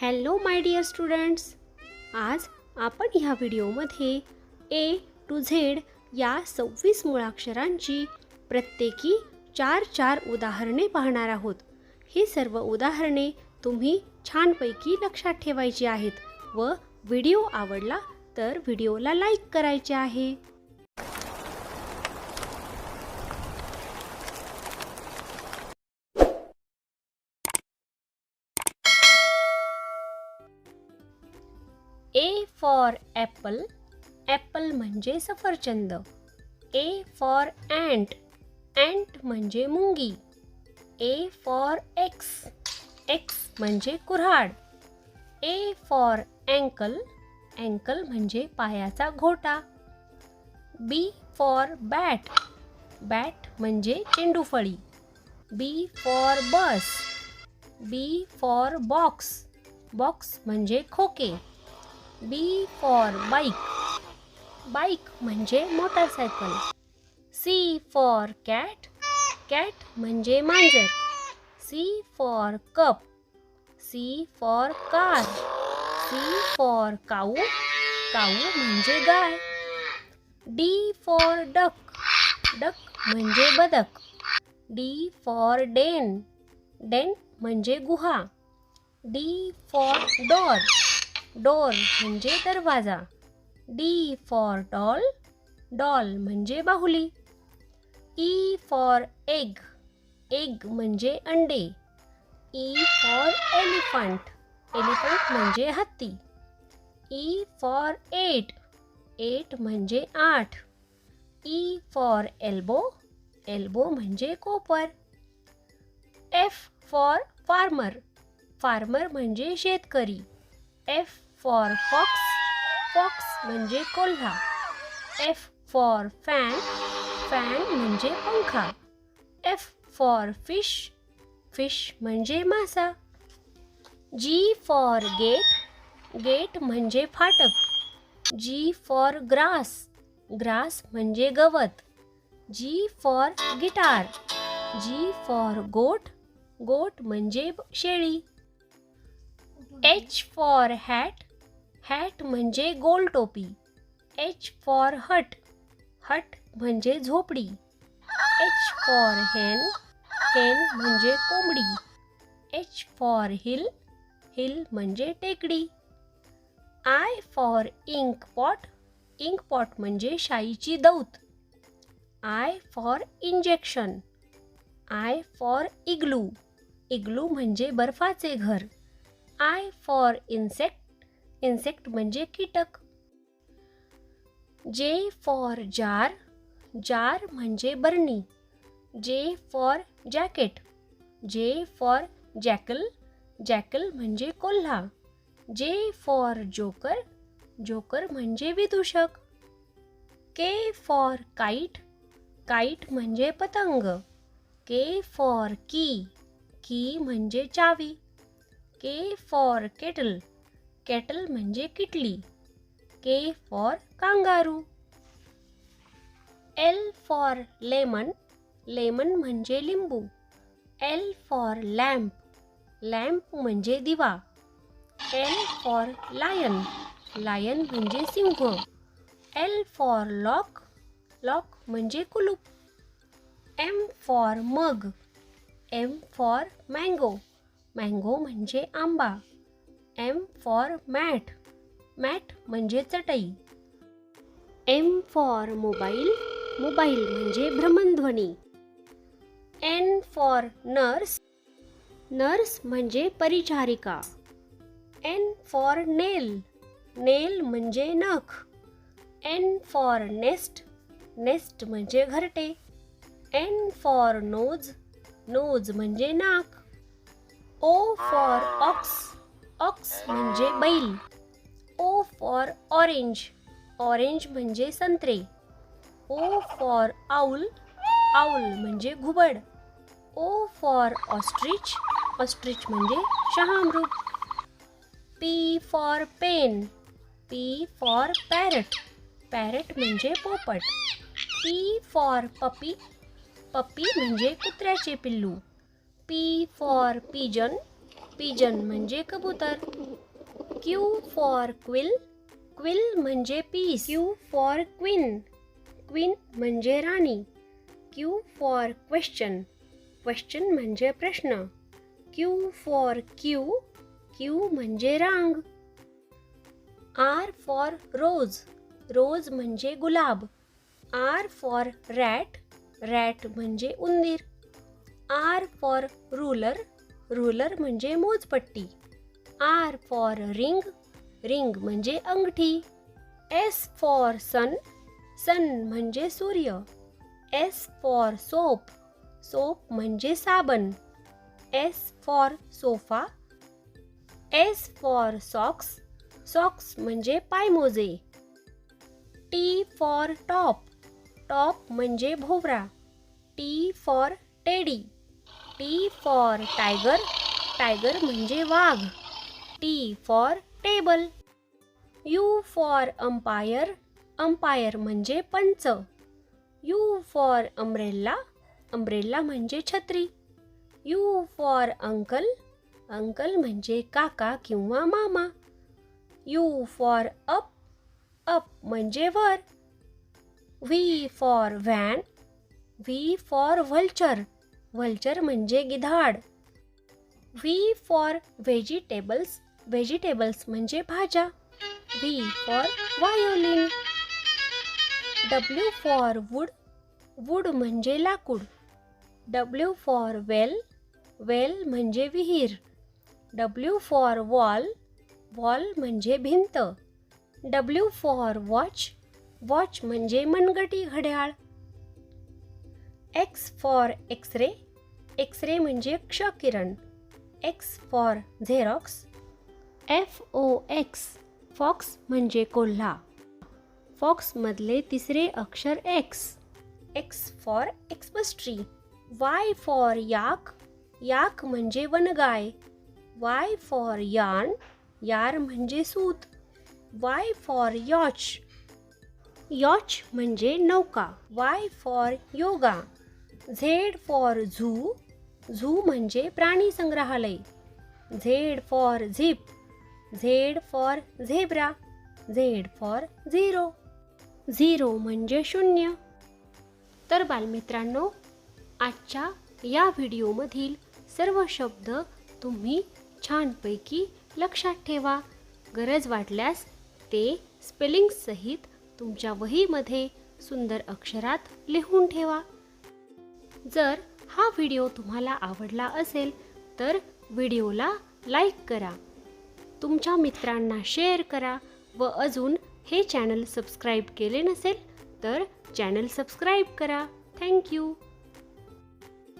Hello my dear students आज आपण ह्या व्हिडिओमध्ये ए टू झेड या सव्वीस मुळाक्षरांची प्रत्येकी चार चार उदाहरणे पाहणार आहोत. ही सर्व उदाहरणे तुम्ही छानपैकी लक्षात ठेवायची आहेत व व्हिडिओ आवडला तर व्हिडिओला लाईक करायचे आहे. ए फॉर ॲपल ॲपल म्हणजे सफरचंद. ए फॉर अँट अँट म्हणजे मुंगी. ए फॉर एक्स एक्स म्हणजे कुऱ्हाड. ए फॉर अँकल अँकल म्हणजे पायाचा घोटा. बी फॉर बॅट बॅट म्हणजे चेंडूफळी. B for bus B for box box म्हणजे खोके. बी फॉर बाईक बाईक म्हणजे motorcycle C for cat cat म्हणजे मांजर. C for cup C for car C for cow cow म्हणजे गाय. डी फॉर डक डक म्हणजे बदक. डी फॉर डेन डेन म्हणजे गुहा. डी फॉर डोर डोर म्हणजे दरवाज़ा. डी फॉर डॉल डॉल म्हणजे बाहुली. ई फॉर एग एग म्हणजे अंडे. ई फॉर एलिफंट एलिफंट म्हणजे हत्ती. ई फॉर एट एट म्हणजे आठ. ई फॉर एल्बो एल्बो म्हणजे कोपर. एफ़ फॉर फार्मर फार्मर म्हणजे शेतकरी. एफ़ फॉर फॉक्स फॉक्स म्हणजे कोल्हा. एफ़ फॉर फॅन फॅन म्हणजे पंखा. एफ़ फॉर फ़िश फ़िश म्हणजे मासा. जी फॉर गेट गेट म्हणजे फाटक. जी फॉर ग्रास ग्रास म्हणजे गवत. G for guitar G for goat goat म्हणजे शेळी. एच फॉर हॅट हॅट म्हणजे गोल टोपी. एच फॉर हट. हट म्हणजे झोपडी. एच फॉर हेन. हेन म्हणजे कोंबडी. H for hill. हिल म्हणजे टेकडी. I for ink pot. Ink pot म्हणजे शाईची दौत. I for injection. I for igloo. Igloo म्हणजे बर्फाचे घर. I for insect. इन्सेक्ट म्हणजे कीटक. जे फॉर जार जार म्हणजे बरणी. J for jacket, J for jackal jackal म्हणजे कोल्हा. जे फॉर जोकर जोकर म्हणजे विदूषक. के फॉर काईट काईट म्हणजे पतंग. के फॉर की की म्हणजे चावी. के फॉर केटल केटल म्हणजे किटली. K for kangaroo. L for lemon lemon म्हणजे लिंबू. एल फॉर लॅम्प लॅम्प म्हणजे दिवा. एल फॉर लायन लायन म्हणजे सिंह. एल फॉर लॉक लॉक म्हणजे कुलूप. M for mug M for mango mango म्हणजे आंबा. एम फॉर मॅट मॅट म्हणजे चटई. एम फॉर मोबाईल मोबाईल म्हणजे भ्रमणध्वनी. एन फॉर नर्स नर्स म्हणजे परिचारिका. एन फॉर नेल नेल म्हणजे नख. एन फॉर नेस्ट नेस्ट म्हणजे घरटे. एन फॉर नोज नोज म्हणजे नाक. ओ फॉर ऑक्स ऑक्स म्हणजे बैल. O for orange. ऑरेंज म्हणजे संत्रे. O for owl. आऊल म्हणजे घुबड. O for ostrich. ऑस्ट्रिच म्हणजे शहामृग. P for pen P for parrot parrot म्हणजे पोपट. पी फॉर पपी पपी म्हणजे कुत्र्याचे पिल्लू. पी फॉर पिजन पिजन म्हणजे कबूतर. क्यू फॉर क्विल क्विल म्हणजे पीस क्यू फॉर क्वीन क्वीन म्हणजे राणी. क्यू फॉर क्वेश्चन क्वेश्चन म्हणजे प्रश्न. क्यू फॉर क्यू क्यू म्हणजे रांग. आर फॉर रोज रोज म्हणजे गुलाब. आर फॉर रॅट रॅट म्हणजे उंदीर. आर फॉर रुलर रुलर म्हणजे मोजपट्टी. आर फॉर रिंग रिंग म्हणजे अंगठी. एस फॉर सन सन म्हणजे सूर्य. एस फॉर सोप सोप म्हणजे साबण. S for sofa S for socks socks म्हणजे पायमोजे. टी फॉर टॉप टॉप म्हणजे भोवरा. T for teddy T for tiger tiger म्हणजे वाघ. T for table U for umpire umpire म्हणजे पंच. यू फॉर अम्ब्रेल्ला अम्ब्रेल्ला म्हणजे छत्री. यू फॉर अंकल अंकल म्हणजे काका किंवा मामा. यू फॉर अप अप म्हणजे वर. V for van V for vulture vulture म्हणजे गिधाड. व्ही फॉर व्हेजिटेबल्स व्हेजिटेबल्स म्हणजे भाज्या. V for violin W for wood wood म्हणजे लाकूड. डब्ल्यू फॉर वेल वेल म्हणजे विहीर. डब्ल्यू फॉर वॉल वॉल म्हणजे भिंत. डब्ल्यू फॉर वॉच वॉच म्हणजे मनगटी घड्याळ. X for X ray X ray म्हणजे क्षकिरण. X for xerox F O X fox म्हणजे कोल्हा. फॉक्समधले तिसरे अक्षर X X for Xmas tree Y for yak. Yak म्हणजे वनगाय. वाय फॉर यार्न यार म्हणजे सूत. वाय फॉर यॉच. यॉच म्हणजे नौका. Y for yoga. Z for zoo. Zoo म्हणजे प्राणी संग्रहालय. Z for zip. Z for zebra. Z for zero. Zero म्हणजे शून्य. तर बालमित्रांनो आजच्या या व्हिडिओमधील सर्व शब्द तुम्ही छानपैकी लक्षात ठेवा. गरज वाटल्यास ते स्पेलिंगसहित तुमच्या वहीमध्ये सुंदर अक्षरात लिहून ठेवा. जर हा व्हिडिओ तुम्हाला आवडला असेल तर व्हिडिओला लाईक करा. तुमच्या मित्रांना शेअर करा व अजून हे चॅनल सबस्क्राईब केले नसेल तर चॅनल सबस्क्राईब करा. थँक्यू